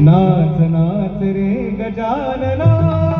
नाच नाच रे Gajanana.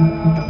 Thank you.